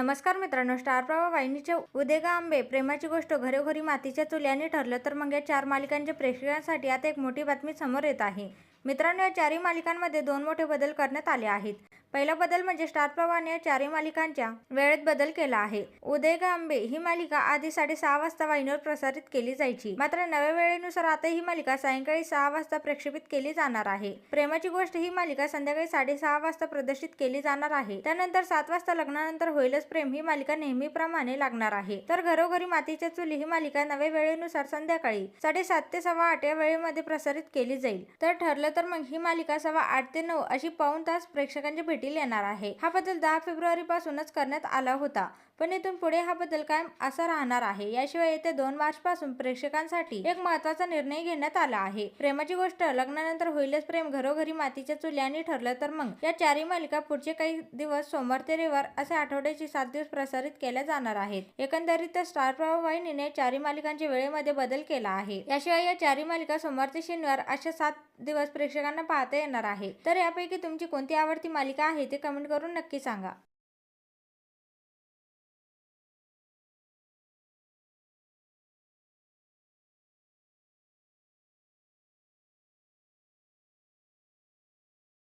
नमस्कार मित्रांनो स्टार प्रवाह वाहिनीच्या उदेगा आंबे प्रेमाची गोष्ट घरोघरी मातीच्या चुल्याने ठरलं तर मग या चार मालिकांच्या प्रेक्षकांसाठी आता एक मोठी बातमी समोर येत आहे. मित्रांनो या चारही मालिकांमध्ये दोन मोठे बदल करण्यात आले आहेत. पहिला बदल म्हणजे स्टार प्रवाहाने या चारही मालिकांच्या वेळेत बदल केला आहे. उदय गांबे ही मालिका आधी साडेसहा वाजता वाहिनीवर प्रसारित केली जायची. मात्र नव्या वेळेनुसार आता ही मालिका सायंकाळी सहा वाजता प्रक्षेपित केली जाणार आहे. प्रेमाची गोष्ट ही मालिका संध्याकाळी साडेसहा वाजता प्रदर्शित केली जाणार आहे. त्यानंतर सात वाजता लग्नानंतर होईलच प्रेम ही मालिका नेहमीप्रमाणे लागणार आहे. तर घरोघरी मातीच्या चुली ही मालिका नव्या वेळेनुसार संध्याकाळी साडेसात ते सव्वा आठ या वेळेमध्ये प्रसारित केली जाईल. तर ठरलं तर मग ही मालिका सव्वा आठ ते नऊ अशी पाऊण तास प्रेक्षकांच्या भेटीला येणार आहे. हा बदल दहा फेब्रुवारी पासूनच करण्यात आला होता. पण इथून पुढे हा बदल कायम असा राहणार आहे. याशिवाय येत्या दोन मार्च पासून प्रेक्षकांसाठी एक महत्त्वाचा निर्णय घेण्यात आला आहे. प्रेमाची गोष्ट लग्नानंतर होईलच. प्रेम घरोघरी मातीच्या चुल्याने ठरलं तर मग? या चारही मालिका पुढचे काही दिवस सोमवार ते रविवार असे आठवड्याचे सात दिवस प्रसारित केल्या जाणार आहेत. एकंदरीत स्टार प्रवाह वाहिनीने चारही मालिकांच्या वेळेमध्ये बदल केला आहे. याशिवाय या चारही मालिका सोमवार ते शनिवार अशा सात दिवस प्रेक्षकांना पाहता येणार आहे. तर यापैकी तुमची कोणती आवडती मालिका आहे ते कमेंट करून नक्की सांगा.